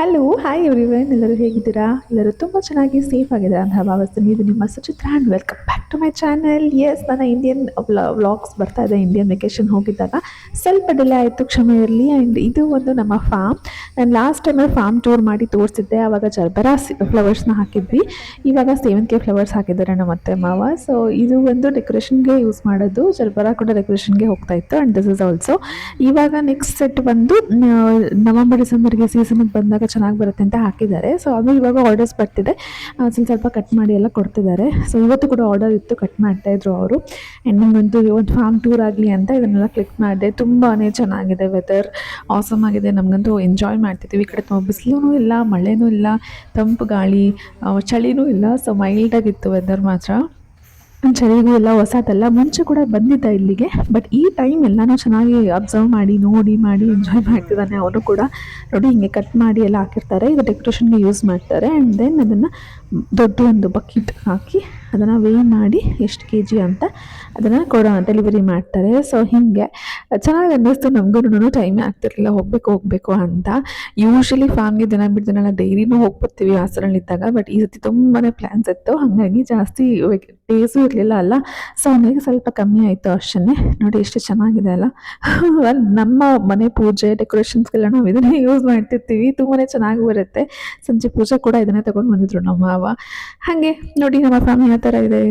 Hello hi everyone ಎಲ್ಲರೂ ಹೇಗಿದ್ದೀರಾ? ಎಲ್ಲರೂ ತುಂಬ ಚೆನ್ನಾಗಿ ಸೇಫ್ ಆಗಿದ್ದೀರಾ ಅಂತ ಭಾವಿಸ್ತೀನಿ. ಇದು ನಿಮ್ಮ Suchitra and welcome back to my channel yes ನನ್ನ ಇಂಡಿಯನ್ ವ್ಲಾಗ್ಸ್ ಬರ್ತಾ ಇದೆ. ಇಂಡಿಯನ್ ವೆಕೇಷನ್ ಹೋಗಿದ್ದಾಗ ಸ್ವಲ್ಪ ಡಿಲೇ ಆಯಿತು ಕ್ಷಮೆ ಇರಲಿ ಆ್ಯಂಡ್ ಇದು ಒಂದು ನಮ್ಮ ಫಾರ್ಮ್ ನಾನು ಲಾಸ್ಟ್ ಟೈಮ್ ಫಾರ್ಮ್ ಟೂರ್ ಮಾಡಿ ತೋರಿಸಿದ್ದೆ. ಆವಾಗ ಜರ್ಬರಾ ಫ್ಲವರ್ಸ್ನ ಹಾಕಿದ್ವಿ. ಇವಾಗ ಸೇವಂತಿಗೆ ಫ್ಲವರ್ಸ್ ಹಾಕಿದ್ದಾರೆ ನಮ್ಮ ಅತ್ತೆ ಮಾವ. ಸೊ ಇದು ಒಂದು ಡೆಕೋರೇಷನ್ಗೆ ಯೂಸ್ ಮಾಡೋದು. ಜರ್ಬರಾ ಕೂಡ ಡೆಕೋರೇಷನ್ಗೆ ಹೋಗ್ತಾ ಇತ್ತು. ಆ್ಯಂಡ್ ದಿಸ್ ಇಸ್ ಆಲ್ಸೋ ಇವಾಗ ನೆಕ್ಸ್ಟ್ ಸೆಟ್ ಬಂದು ನವಂಬರ್, ಡಿಸೆಂಬರ್ಗೆ ಸೀಸನ್ಗೆ ಬಂದಾಗ ಚೆನ್ನಾಗಿ ಬರುತ್ತೆ ಅಂತ ಹಾಕಿದ್ದಾರೆ. ಸೊ ಅದು ಇವಾಗ ಆರ್ಡರ್ಸ್ ಬರ್ತಿದೆ. ಸ್ವಲ್ಪ ಸ್ವಲ್ಪ ಕಟ್ ಮಾಡಿ ಎಲ್ಲ ಕೊಡ್ತಿದ್ದಾರೆ. ಸೊ ಇವತ್ತು ಕೂಡ ಆರ್ಡರ್ ಇತ್ತು ಕಟ್ ಮಾಡ್ತಾ ಇದ್ರು ಅವರು. ಆ್ಯಂಡ್ ನಂಗಂತೂ ಒಂದು ಫಾರ್ಮ್ ಟೂರ್ ಆಗಲಿ ಅಂತ ಇದನ್ನೆಲ್ಲ ಕ್ಲಿಕ್ ಮಾಡಿದೆ. ತುಂಬಾ ಚೆನ್ನಾಗಿದೆ ವೆದರ್ ಆಸಮ್ ಆಗಿದೆ. ನಮಗಂತೂ ಎಂಜಾಯ್ ಮಾಡ್ತಿದ್ದೀವಿ. ಈ ಕಡೆ ತುಂಬ ಬಿಸಿಲೂ ಇಲ್ಲ, ಮಳೆನೂ ಇಲ್ಲ, ತಂಪು ಗಾಳಿ ಚಳಿನೂ ಇಲ್ಲ. ಸೊ ಮೈಲ್ಡಾಗಿತ್ತು ವೆದರ್ ಮಾತ್ರ. ಚಳಿಗೂ ಎಲ್ಲ ಹೊಸದಲ್ಲ ಮುಂಚೆ ಕೂಡ ಬಂದಿದ್ದ ಇಲ್ಲಿಗೆ ಬಟ್ ಈ ಟೈಮ್ ಎಲ್ಲನೂ ಚೆನ್ನಾಗಿ ಅಬ್ಸರ್ವ್ ಮಾಡಿ, ನೋಡಿ ಮಾಡಿ ಎಂಜಾಯ್ ಮಾಡ್ತಿದ್ದಾನೆ ಅವನು ಕೂಡ. ನೋಡಿ, ಹಿಂಗೆ ಕಟ್ ಮಾಡಿ ಎಲ್ಲ ಹಾಕಿರ್ತಾರೆ ಇದು ಡೆಕೋರೇಷನ್ಗೆ ಯೂಸ್ ಮಾಡ್ತಾರೆ ಆ್ಯಂಡ್ ದೆನ್ ಅದನ್ನು ದೊಡ್ಡ ಒಂದು ಬಕೆಟ್ ಹಾಕಿ ಅದನ್ನು ವೇ ಮಾಡಿ ಎಷ್ಟು ಕೆ ಜಿ ಅಂತ ಅದನ್ನು ಕೊಡೋ ಡೆಲಿವರಿ ಮಾಡ್ತಾರೆ. ಸೊ ಹೀಗೆ ಚೆನ್ನಾಗಿ ಅನ್ನಿಸ್ತು ನಮಗೂ ಟೈಮೇ ಆಗ್ತಿರಲಿಲ್ಲ. ಹೋಗಬೇಕು ಹೋಗಬೇಕು ಅಂತ. ಯೂಶ್ವಲಿ ಫಾರ್ಮ್ಗೆ ದಿನ ದಿನ ಡೈರಿನೂ ಹೋಗ್ಬಿಡ್ತೀವಿ ಹಾಸನಲ್ಲಿದ್ದಾಗ. ಬಟ್ ಈ ಸತಿ ತುಂಬಾ ಪ್ಲ್ಯಾನ್ಸ್ ಇತ್ತು. ಹಾಗಾಗಿ ಜಾಸ್ತಿ ಡೇಸು ಇರಲಿಲ್ಲ ಅಲ್ಲ. ಸೊ ಹಂಗಾಗಿ ಸ್ವಲ್ಪ ಕಮ್ಮಿ ಆಯಿತು ಅಷ್ಟೇ ನೋಡಿ ಎಷ್ಟು ಚೆನ್ನಾಗಿದೆ ಅಲ್ಲ. ನಮ್ಮ ಮನೆ ಪೂಜೆ ಡೆಕೋರೇಷನ್ಸ್ಗೆಲ್ಲ ನಾವು ಇದನ್ನೇ ಯೂಸ್ ಮಾಡ್ತಿರ್ತೀವಿ. ತುಂಬಾ ಚೆನ್ನಾಗಿ ಬರುತ್ತೆ. ಸಂಜೆ ಪೂಜೆ ಕೂಡ ಇದನ್ನೇ ತಗೊಂಡು ಬಂದಿದ್ರು ನಮ್ಮ ಮಾವ. ಹಾಗೆ ನೋಡಿ ನಮ್ಮ ಫ್ಯಾಮಿಲಿ ಥರ ಇದೆ.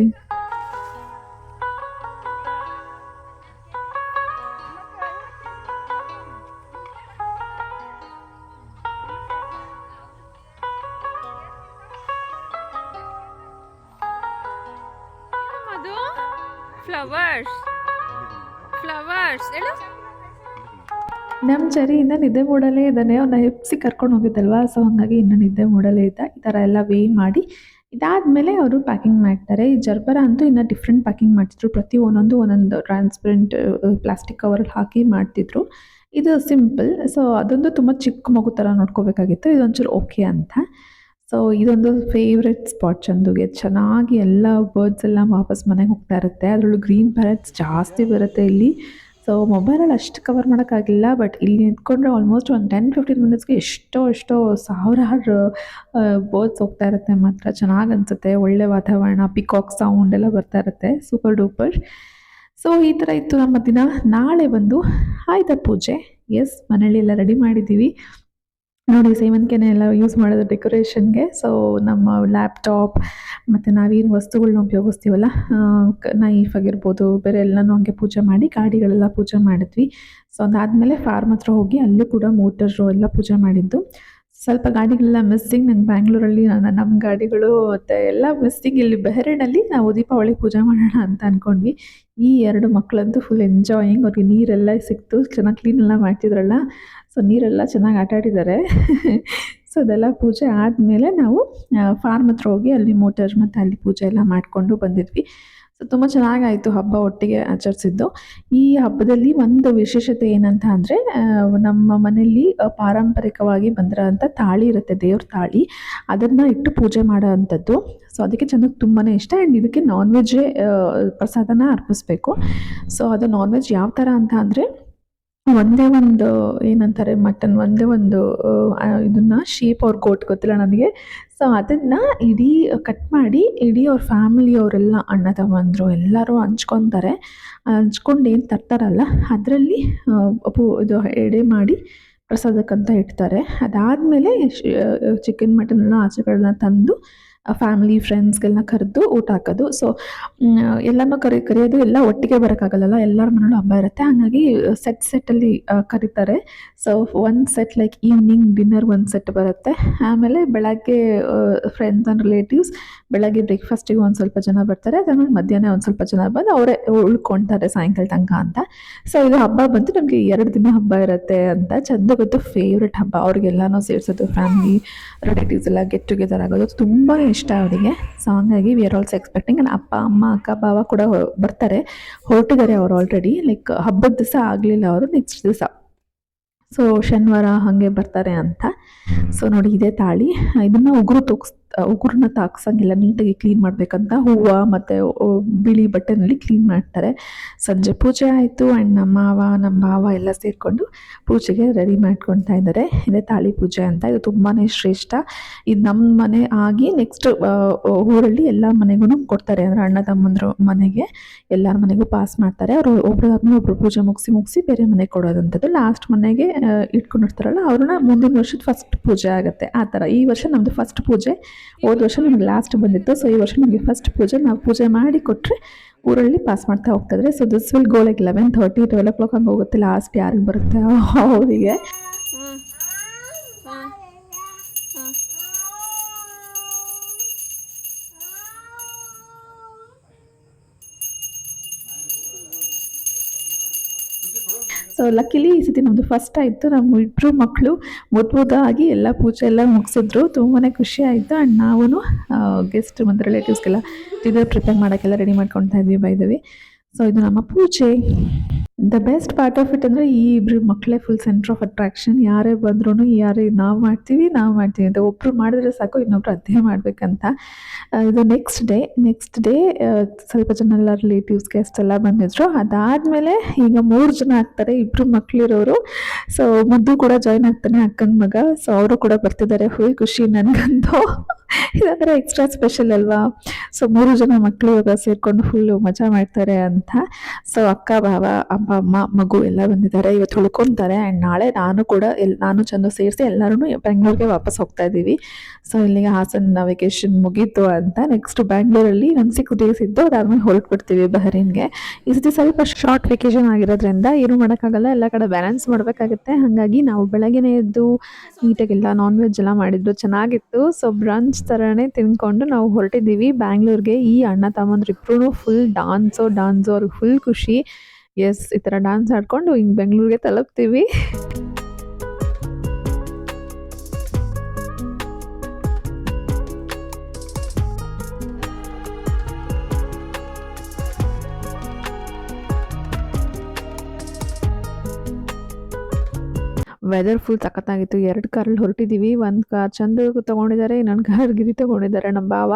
ಫ್ಲವರ್ಸ್ ಫ್ಲವರ್ಸ್ ಹೇಳು. ನಮ್ಮ ಚರಿಯಿಂದ ನಿದ್ದೆ ಮೂಡಲೇ ಇದ್ದಾನೆ. ಅವನ್ನ ಹೆಪ್ಸಿ ಕರ್ಕೊಂಡು ಹೋಗಿದ್ದಲ್ವಾ? ಸೊ ಹಾಗಾಗಿ ಇನ್ನೂ ನಿದ್ದೆ ಮೂಡಲೇ ಇದ್ದ ಈ ಥರ ಎಲ್ಲ ವೇ ಮಾಡಿ ಇದಾದಮೇಲೆ ಅವರು ಪ್ಯಾಕಿಂಗ್ ಮಾಡ್ತಾರೆ. ಈ ಜರ್ಬರ ಅಂತೂ ಇನ್ನು ಡಿಫ್ರೆಂಟ್ ಪ್ಯಾಕಿಂಗ್ ಮಾಡ್ತಿದ್ರು. ಪ್ರತಿ ಒಂದೊಂದು ಒಂದೊಂದು ಟ್ರಾನ್ಸ್ಪರೆಂಟ್ ಪ್ಲಾಸ್ಟಿಕ್ ಕವರಲ್ಲಿ ಹಾಕಿ ಮಾಡ್ತಿದ್ರು. ಇದು ಸಿಂಪಲ್ ಸೊ ಅದೊಂದು ತುಂಬ ಚಿಕ್ಕ ಮಗು ಥರ ನೋಡ್ಕೋಬೇಕಾಗಿತ್ತು. ಇದೊಂಚೂರು ಓಕೆ ಅಂತ. ಸೊ ಇದೊಂದು ಫೇವ್ರೆಟ್ ಸ್ಪಾಟ್ ಚಂದುಗೆ. ಚೆನ್ನಾಗಿ ಎಲ್ಲ ಬರ್ಡ್ಸ್ ಎಲ್ಲ ವಾಪಸ್ ಮನೆಗೆ ಹೋಗ್ತಾ ಇರುತ್ತೆ. ಅದರಲ್ಲೂ ಗ್ರೀನ್ ಪ್ಯಾರೆಟ್ಸ್ ಜಾಸ್ತಿ ಬರುತ್ತೆ ಇಲ್ಲಿ. ಸೊ ಮೊಬೈಲಲ್ಲಿ ಅಷ್ಟು ಕವರ್ ಮಾಡೋಕ್ಕಾಗಿಲ್ಲ ಬಟ್ ಇಲ್ಲಿ ನಿಂತ್ಕೊಂಡ್ರೆ ಆಲ್ಮೋಸ್ಟ್ ಒಂದು ಟೆನ್ ಫಿಫ್ಟೀನ್ ಮಿನಿಟ್ಸ್ಗೆ ಎಷ್ಟೋ ಎಷ್ಟೋ ಸಾವಿರಾರು ಬೋರ್ಡ್ಸ್ ಹೋಗ್ತಾ ಇರುತ್ತೆ ಮಾತ್ರ. ಚೆನ್ನಾಗಿ ಅನಿಸುತ್ತೆ. ಒಳ್ಳೆ ವಾತಾವರಣ ಪಿಕಾಕ್ ಸೌಂಡ್ ಎಲ್ಲ ಬರ್ತಾ ಇರುತ್ತೆ. ಸೂಪರ್ ಡೂಪರ್ ಸೊ ಈ ಥರ ಇತ್ತು ನಮ್ಮ ದಿನ. ನಾಳೆ ಬಂದು ಆಯುಧ ಪೂಜೆ. ಎಸ್ ಮನೇಲಿ ಎಲ್ಲ ರೆಡಿ ಮಾಡಿದ್ದೀವಿ. ನೋಡಿ ಸೇವಂತಿಗೆನೆ ಎಲ್ಲ ಯೂಸ್ ಮಾಡೋದು ಡೆಕೋರೇಷನ್ಗೆ ಸೊ ನಮ್ಮ ಲ್ಯಾಪ್ಟಾಪ್ ಮತ್ತು ನಾವೇನು ವಸ್ತುಗಳನ್ನ ಉಪಯೋಗಿಸ್ತೀವಲ್ಲ ನೈಫ್ ಆಗಿರ್ಬೋದು, ಬೇರೆ ಎಲ್ಲನೂ ಹಂಗೆ ಪೂಜೆ ಮಾಡಿ, ಗಾಡಿಗಳೆಲ್ಲ ಪೂಜೆ ಮಾಡಿದ್ವಿ. ಸೊ ಅದಾದಮೇಲೆ ಫಾರ್ಮ್ ಹತ್ರ ಹೋಗಿ ಅಲ್ಲೂ ಕೂಡ ಮೋಟರು ಎಲ್ಲ ಪೂಜೆ ಮಾಡಿದ್ದು. ಸ್ವಲ್ಪ ಗಾಡಿಗಳೆಲ್ಲ ಮಿಸ್ಸಿಂಗ್ ನಂಗೆ ಬ್ಯಾಂಗ್ಳೂರಲ್ಲಿ ನಮ್ಮ ಗಾಡಿಗಳು ಮತ್ತು ಎಲ್ಲ ಮಿಸ್ಸಿಂಗ್ ಇಲ್ಲಿ ಬೆಹರಡಲ್ಲಿ ನಾವು ದೀಪಾವಳಿ ಪೂಜೆ ಮಾಡೋಣ ಅಂತ ಅಂದ್ಕೊಂಡ್ವಿ ಈ ಎರಡು ಮಕ್ಕಳಂತೂ ಫುಲ್ ಎಂಜಾಯಿಂಗ್ ಅವ್ರಿಗೆ ನೀರೆಲ್ಲ ಸಿಕ್ತು, ಚೆನ್ನಾಗಿ ಕ್ಲೀನ್ ಎಲ್ಲ ಮಾಡ್ತಿದ್ರಲ್ಲ. ಸೊ ನೀರೆಲ್ಲ ಚೆನ್ನಾಗಿ ಆಟ ಆಡಿದ್ದಾರೆ ಸೊ ಅದೆಲ್ಲ ಪೂಜೆ ಆದಮೇಲೆ ನಾವು ಫಾರ್ಮ್ ಹತ್ರ ಹೋಗಿ ಅಲ್ಲಿ ಮೋಟರ್ ಮತ್ತು ಅಲ್ಲಿ ಪೂಜೆ ಎಲ್ಲ ಮಾಡಿಕೊಂಡು ಬಂದಿದ್ವಿ. ಸೊ ತುಂಬ ಚೆನ್ನಾಗಾಯಿತು ಹಬ್ಬ ಒಟ್ಟಿಗೆ ಆಚರಿಸಿದ್ದು. ಈ ಹಬ್ಬದಲ್ಲಿ ಒಂದು ವಿಶೇಷತೆ ಏನಂತ ಅಂದರೆ ನಮ್ಮ ಮನೆಯಲ್ಲಿ ಪಾರಂಪರಿಕವಾಗಿ ಬಂದಿರೋಂಥ ತಾಳಿ ಇರುತ್ತೆ, ದೇವ್ರ ತಾಳಿ. ಅದನ್ನು ಇಟ್ಟು ಪೂಜೆ ಮಾಡೋ ಅಂಥದ್ದು ಸೊ ಅದಕ್ಕೆ ಚೆನ್ನಾಗಿ ತುಂಬಾ ಇಷ್ಟ. ಆ್ಯಂಡ್ ಇದಕ್ಕೆ ನಾನ್ ವೆಜ್ಜೇ ಪ್ರಸಾದನ ಅರ್ಪಿಸ್ಬೇಕು. ಸೊ ಅದು ನಾನ್ ವೆಜ್ ಯಾವ ಥರ ಅಂತ ಅಂದರೆ ಒಂದೇ ಒಂದು, ಏನಂತಾರೆ ಮಟನ್ ಒಂದೇ ಒಂದು ಇದನ್ನ ಶೇಪ್ ಅವ್ರ ಕೋಟ್ ಗೊತ್ತಿಲ್ಲ ನನಗೆ. ಸೊ ಅದನ್ನು ಇಡೀ ಕಟ್ ಮಾಡಿ ಇಡೀ ಅವ್ರ ಫ್ಯಾಮಿಲಿ ಅವರೆಲ್ಲ ಅಣ್ಣ ತಮ್ಮಂದರು ಎಲ್ಲರೂ ಹಂಚ್ಕೊತಾರೆ. ಹಂಚ್ಕೊಂಡು ಏನು ತರ್ತಾರಲ್ಲ, ಅದರಲ್ಲಿ ಪೂ, ಇದು ಎಡೆ ಮಾಡಿ ಪ್ರಸಾದಕ್ಕಂತ ಇಡ್ತಾರೆ. ಅದಾದಮೇಲೆ ಚಿಕನ್ ಮಟನ್ ಎಲ್ಲ ಆಚೆಗಳನ್ನ ತಂದು ಫ್ಯಾಮಿಲಿ ಫ್ರೆಂಡ್ಸ್ಗೆಲ್ಲ ಕರೆದು ಊಟ ಹಾಕೋದು. ಸೊ ಎಲ್ಲನೂ ಕರಿ, ಕರೆಯೋದು ಎಲ್ಲ ಒಟ್ಟಿಗೆ ಬರೋಕ್ಕಾಗಲ್ಲ ಎಲ್ಲರ ಮನೇಲೂ ಹಬ್ಬ ಇರುತ್ತೆ. ಹಾಗಾಗಿ ಸೆಟ್ ಸೆಟ್ಟಲ್ಲಿ ಕರೀತಾರೆ. ಸೊ ಒಂದು ಸೆಟ್ ಲೈಕ್ ಈವ್ನಿಂಗ್ ಡಿನ್ನರ್ ಒಂದು ಸೆಟ್ ಬರುತ್ತೆ. ಆಮೇಲೆ ಬೆಳಗ್ಗೆ ಫ್ರೆಂಡ್ಸ್ ಆ್ಯಂಡ್ ರಿಲೇಟಿವ್ಸ್ ಬೆಳಗ್ಗೆ ಬ್ರೇಕ್ಫಾಸ್ಟಿಗೆ ಒಂದು ಸ್ವಲ್ಪ ಜನ ಬರ್ತಾರೆ ಅದಾದ್ಮೇಲೆ ಮಧ್ಯಾಹ್ನ ಒಂದು ಸ್ವಲ್ಪ ಜನ ಬಂದು ಅವರೇ ಉಳ್ಕೊಳ್ತಾರೆ ಸಾಯಂಕಾಲ ತನಕ ಅಂತ. ಸೊ ಇದು ಹಬ್ಬ ಬಂದು ನಮಗೆ ಎರಡು ದಿನ ಹಬ್ಬ ಇರುತ್ತೆ ಅಂತ. ಚಂದ ಗೊತ್ತು ಫೇವ್ರೆಟ್ ಹಬ್ಬ. ಅವ್ರಿಗೆಲ್ಲನೂ ಸೇರಿಸೋದು ಫ್ಯಾಮಿಲಿ ರಿಲೇಟಿವ್ಸ್ ಎಲ್ಲ ಗೆಟ್ ಟುಗೆದರ್ ಆಗೋದು ತುಂಬ ಇಷ್ಟ ಅವರಿಗೆ. ಸೊ ಹಂಗಾಗಿ ವಿ ಆರ್ ಆಲ್ಸೋ ಎಕ್ಸ್ಪೆಕ್ಟಿಂಗ್ ನನ್ನ ಅಪ್ಪ, ಅಮ್ಮ, ಅಕ್ಕ ಬಾವ ಕೂಡ ಬರ್ತಾರೆ. ಹೊರಟಿದ್ದಾರೆ ಅವರು ಆಲ್ರೆಡಿ ಲೈಕ್ ಹಬ್ಬದ ದಿವಸ ಆಗಲಿಲ್ಲ ಅವರು ನೆಕ್ಸ್ಟ್ ದಿವಸ. ಸೊ ಶನಿವಾರ ಹಾಗೆ ಬರ್ತಾರೆ ಅಂತ. ಸೊ ನೋಡಿ ಇದೇ ತಾಳಿ. ಇದನ್ನು ಉಗುರು ತೋಗ್ಸ್ ಉಗುರನ್ನ ತಾಕ್ಸಂಗಿಲ್ಲ ನೀಟಾಗಿ ಕ್ಲೀನ್ ಮಾಡಬೇಕಂತ ಹೂವು ಮತ್ತು ಬಿಳಿ ಬಟ್ಟೆನಲ್ಲಿ ಕ್ಲೀನ್ ಮಾಡ್ತಾರೆ. ಸಂಜೆ ಪೂಜೆ ಆಯಿತು ಆ್ಯಂಡ್ ನಮ್ಮ ಮಾವ ನಮ್ಮ ಮಾವ ಎಲ್ಲ ಸೇರಿಕೊಂಡು ಪೂಜೆಗೆ ರೆಡಿ ಮಾಡ್ಕೊತಾ ಇದ್ದಾರೆ. ಇದೇ ತಾಳಿ ಪೂಜೆ ಅಂತ, ಇದು ತುಂಬಾ ಶ್ರೇಷ್ಠ. ಇದು ನಮ್ಮ ಮನೆ ಆಗಿ ನೆಕ್ಸ್ಟ್ ಊರಲ್ಲಿ ಎಲ್ಲ ಮನೆಗೂ ಕೊಡ್ತಾರೆ. ಅಂದರೆ ಅಣ್ಣ ತಮ್ಮಂದ್ರ ಮನೆಗೆ ಎಲ್ಲರ ಮನೆಗೂ ಪಾಸ್ ಮಾಡ್ತಾರೆ. ಅವರು ಒಬ್ರದಾದ್ಮೇಲೆ ಒಬ್ರು ಪೂಜೆ ಮುಗಿಸಿ ಮುಗಿಸಿ ಬೇರೆ ಮನೆಗೆ ಕೊಡೋದಂಥದ್ದು ಲಾಸ್ಟ್ ಮನೆಗೆ ಇಟ್ಕೊಂಡಿರ್ತಾರಲ್ಲ, ಅವ್ರನ್ನ ಮುಂದಿನ ವರ್ಷದ ಫಸ್ಟ್ ಪೂಜೆ ಆಗುತ್ತೆ. ಆ ಥರ ಈ ವರ್ಷ ನಮ್ಮದು ಫಸ್ಟ್ ಪೂಜೆ. ಹೋದ ವರ್ಷ ನಮಗೆ ಲಾಸ್ಟ್ ಬಂದಿತ್ತು. ಸೊ ಈ ವರ್ಷ ನಮಗೆ ಫಸ್ಟ್ ಪೂಜೆ. ನಾವು ಪೂಜೆ ಮಾಡಿ ಕೊಟ್ಟರೆ ಊರಲ್ಲಿ ಪಾಸ್ ಮಾಡ್ತಾ ಹೋಗ್ತಿದ್ರೆ. So this will go like eleven thirty twelve o'clock ಹಂಗೆ ಹೋಗುತ್ತೆ. ಲಾಸ್ಟ್ ಯಾರಿಗೆ ಬರುತ್ತೆ? ಅವರಿಗೆ. ಸೊ ಲಕ್ಕಿಲಿ ಈ ಸತಿ ನಮ್ಮದು ಫಸ್ಟ್ ಆಯಿತು. ನಮ್ಮ ಇಬ್ಬರು ಮಕ್ಕಳು ಮುದ್ದು ಮುದ್ದಾಗಿ ಎಲ್ಲ ಪೂಜೆ ಎಲ್ಲ ಮುಗಿಸಿದ್ರು. ತುಂಬಾ ಖುಷಿ ಆಯಿತು. ಆ್ಯಂಡ್ ನಾವು ಗೆಸ್ಟ್ ಮತ್ತು ರಿಲೇಟಿವ್ಸ್ಗೆಲ್ಲ ಡಿನ್ನರ್ ಪ್ರಿಪೇರ್ ಮಾಡೋಕ್ಕೆಲ್ಲ ರೆಡಿ ಮಾಡ್ಕೊತಾ ಇದ್ವಿ ಬೈದವಿ ಸೊ ಇದು ನಮ್ಮ ಪೂಜೆ. The best part of it ಅಂದರೆ ಈ ಇಬ್ಬರು ಮಕ್ಕಳೇ ಫುಲ್ ಸೆಂಟ್ರ್ ಆಫ್ ಅಟ್ರಾಕ್ಷನ್ ಯಾರೇ ಬಂದ್ರೂ ಯಾರೇ ನಾವು ಮಾಡ್ತೀವಿ ನಾವು ಮಾಡ್ತೀವಿ ಅಂತ. ಒಬ್ಬರು ಮಾಡಿದ್ರೆ ಸಾಕು, ಇನ್ನೊಬ್ರು ಅದೇ ಮಾಡಬೇಕಂತ. ಇದು ನೆಕ್ಸ್ಟ್ ಡೇ ನೆಕ್ಸ್ಟ್ ಡೇ ಸ್ವಲ್ಪ ಜನ ಎಲ್ಲ ರಿಲೇಟಿವ್ಸ್ ಗೆಸ್ಟ್ ಎಲ್ಲ ಬಂದಿದ್ರು. ಅದಾದಮೇಲೆ ಈಗ ಮೂರು ಜನ ಆಗ್ತಾರೆ ಇಬ್ಬರು ಮಕ್ಕಳಿರೋರು ಸೊ ಮುದ್ದು ಕೂಡ ಜಾಯ್ನ್ ಆಗ್ತಾನೆ ಅಕ್ಕನ ಮಗ. ಸೊ ಅವರು ಕೂಡ ಬರ್ತಿದ್ದಾರೆ ಫುಲ್ ಖುಷಿ ನನಗಂತೂ. ಇದಂದ್ರೆ ಎಕ್ಸ್ಟ್ರಾ ಸ್ಪೆಷಲ್ ಅಲ್ವಾ? ಸೊ ಮೂರು ಜನ ಮಕ್ಕಳು ಇವಾಗ ಸೇರ್ಕೊಂಡು ಫುಲ್ಲು ಮಜಾ ಮಾಡ್ತಾರೆ ಅಂತ. ಸೊ ಅಕ್ಕ, ಭಾವ ಅಮ್ಮ, ಮಗು ಎಲ್ಲ ಬಂದಿದ್ದಾರೆ. ಇವತ್ತು ಉಳ್ಕೊತಾರೆ. ಆ್ಯಂಡ್ ನಾಳೆ ನಾನು ಕೂಡ ಎಲ್, ನಾನು ಚಂದು ಸೇರಿಸಿ ಎಲ್ಲರೂ ಬೆಂಗಳೂರಿಗೆ ವಾಪಸ್ ಹೋಗ್ತಾ ಇದ್ದೀವಿ. ಸೊ ಇಲ್ಲಿಗೆ ಹಾಸನ ವೆಕೇಶನ್ ಮುಗೀತು ಅಂತ ನೆಕ್ಸ್ಟ್ ಬ್ಯಾಂಗ್ಳೂರಲ್ಲಿ ಒಂದು ಸಿಕ್ಕು ಡೇಸ್ ಇದ್ದು ಅದಾದ್ಮೇಲೆ ಹೊರಟ್ಬಿಡ್ತೀವಿ ಬಹರೀನ್ಗೆ. ಈ ಸತಿ ಸ್ವಲ್ಪ ಶಾರ್ಟ್ ವೆಕೇಶನ್ ಆಗಿರೋದ್ರಿಂದ ಏನು ಮಾಡೋಕ್ಕಾಗಲ್ಲ. ಎಲ್ಲ ಕಡೆ ಬ್ಯಾಲೆನ್ಸ್ ಮಾಡಬೇಕಾಗುತ್ತೆ. ಹಾಗಾಗಿ ನಾವು ಬೆಳಗ್ಗೆನೇ ಎದ್ದು ನೀಟಾಗೆಲ್ಲ ನಾನ್ ವೆಜ್ ಎಲ್ಲ ಮಾಡಿದ್ರು. ಚೆನ್ನಾಗಿತ್ತು. ಸೊ ಬ್ರಂಚ್ ಥರನೇ ತಿನ್ಕೊಂಡು ನಾವು ಹೊರಟಿದ್ದೀವಿ. ಬ್ಯಾಂಗ್ಳೂರ್ಗೆ ಈ ಅಣ್ಣ ತಮ್ಮಂದ್ರಿಬ್ರು ಫುಲ್ ಡಾನ್ಸು ಡಾನ್ಸು ಅವ್ರಿಗೆ ಫುಲ್ ಖುಷಿ. ಎಸ್ ಈ ಥರ ಡಾನ್ಸ್ ಆಡ್ಕೊಂಡು ಹಿಂಗೆ ಬೆಂಗಳೂರಿಗೆ ತಲುಪ್ತೀವಿ. ವೆದರ್ ಫುಲ್ ಸಖತ್ತಾಗಿತ್ತು ಎರಡು ಕಾರಲ್ಲಿ ಹೊರಟಿದ್ದೀವಿ ಒಂದು ಕಾರ್ ಚಂದ ತೊಗೊಂಡಿದ್ದಾರೆ ಇನ್ನೊಂದು ಕಾರ್ ಗಿರಿ ತೊಗೊಂಡಿದ್ದಾರೆ ನಮ್ಮ ಭಾವ.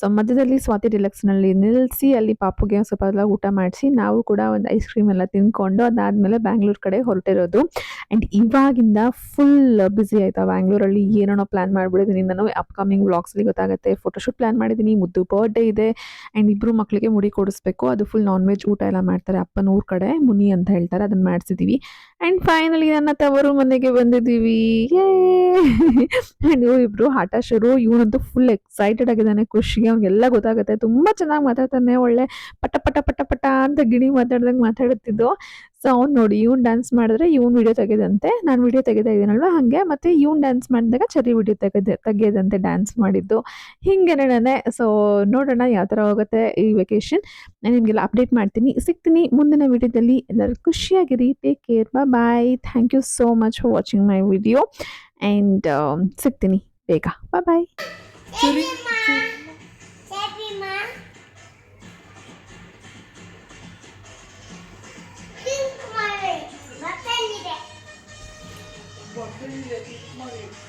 ಸೊ ಮಧ್ಯದಲ್ಲಿ ಸ್ವಾತಿ ಡಿಲಕ್ಸ್ನಲ್ಲಿ ನಿಲ್ಲಿಸಿ ಅಲ್ಲಿ ಪಾಪುಗೆ ಸ್ವಲ್ಪ ಎಲ್ಲ ಊಟ ಮಾಡಿಸಿ, ನಾವು ಕೂಡ ಒಂದು ಐಸ್ ಕ್ರೀಮ್ ಎಲ್ಲ ತಿನ್ಕೊಂಡು ಅದಾದಮೇಲೆ ಬ್ಯಾಂಗ್ಳೂರ್ ಕಡೆ ಹೊರಟಿರೋದು. ಆ್ಯಂಡ್ ಇವಾಗಿಂದ ಫುಲ್ ಬ್ಯುಸಿ ಆಯಿತಾ. ಬ್ಯಾಂಗ್ಳೂರಲ್ಲಿ ಏನೇನೋ ಪ್ಲ್ಯಾನ್ ಮಾಡಿಬಿಡಿದ್ದೀನಿ ನಾನು ಅಪ್ಕಮಿಂಗ್ ವ್ಲಾಗ್ಸ್ಲಿ ಗೊತ್ತಾಗುತ್ತೆ. ಫೋಟೋಶೂಟ್ ಪ್ಲ್ಯಾನ್ ಮಾಡಿದ್ದೀನಿ ಮುದ್ದು ಬರ್ಡೇ ಇದೆ. ಆ್ಯಂಡ್ ಇಬ್ಬರು ಮಕ್ಕಳಿಗೆ ಮುಡಿ ಕೊಡಿಸ್ಬೇಕು. ಅದು ಫುಲ್ ನಾನ್ ವೆಜ್ ಊಟ ಎಲ್ಲ ಮಾಡ್ತಾರೆ ಅಪ್ಪನ ಊರ ಕಡೆ. ಮುನಿ ಅಂತ ಹೇಳ್ತಾರೆ. ಅದನ್ನು ಮಾಡಿಸಿದ್ದೀವಿ ಆ್ಯಂಡ್ ಫೈನಲಿ ನನ್ನ ತವರು ಮನೆಗೆ ಬಂದಿದ್ದೀವಿ. ನೀವು ಇಬ್ರು ಆಟ ಶುರು. ಇವನಂತೂ ಫುಲ್ ಎಕ್ಸೈಟೆಡ್ ಆಗಿದ್ದಾನೆ ಖುಷಿಗೆ. ಅವ್ನಿಗೆಲ್ಲ ಗೊತ್ತಾಗುತ್ತೆ. ತುಂಬಾ ಚೆನ್ನಾಗಿ ಮಾತಾಡ್ತಾನೆ. ಒಳ್ಳೆ ಪಟ ಪಟ ಪಟ ಪಟ ಅಂತ ಗಿಣಿ ಮಾತಾಡ್ದಂಗೆ ಮಾತಾಡುತ್ತಿದ್ದು. ಸೊ ಅವ್ನು ನೋಡಿ, ಇವ್ನು ಡ್ಯಾನ್ಸ್ ಮಾಡಿದ್ರೆ ಇವ್ನು ವಿಡಿಯೋ ತೆಗೆದಂತೆ, ನಾನು ವಿಡಿಯೋ ತೆಗೆದ ಇದ್ದೀನಲ್ವ ಹಾಗೆ ಮತ್ತೆ ಇವ್ನು ಡ್ಯಾನ್ಸ್ ಮಾಡಿದಾಗ ಚರಿ ವಿಡಿಯೋ ತೆಗೆದ ತೆಗೆಯದಂತೆ ಡ್ಯಾನ್ಸ್ ಮಾಡಿದ್ದು. ಹಿಂಗೆ ನಾನೆ ಸೊ ನೋಡೋಣ ಯಾವ ಥರ ಹೋಗುತ್ತೆ ಈ ವೆಕೇಶನ್ ನಾನು ನಿಮಗೆಲ್ಲ ಅಪ್ಡೇಟ್ ಮಾಡ್ತೀನಿ. ಸಿಗ್ತೀನಿ ಮುಂದಿನ ವಿಡಿಯೋದಲ್ಲಿ. ಎಲ್ಲರೂ ಖುಷಿಯಾಗಿರಿ. Take care bye bye thank you so much for watching my video and ಸಿಗ್ತೀನಿ ಬೇಗ. ಬಾಯ್ ಬಾಯ್ morning.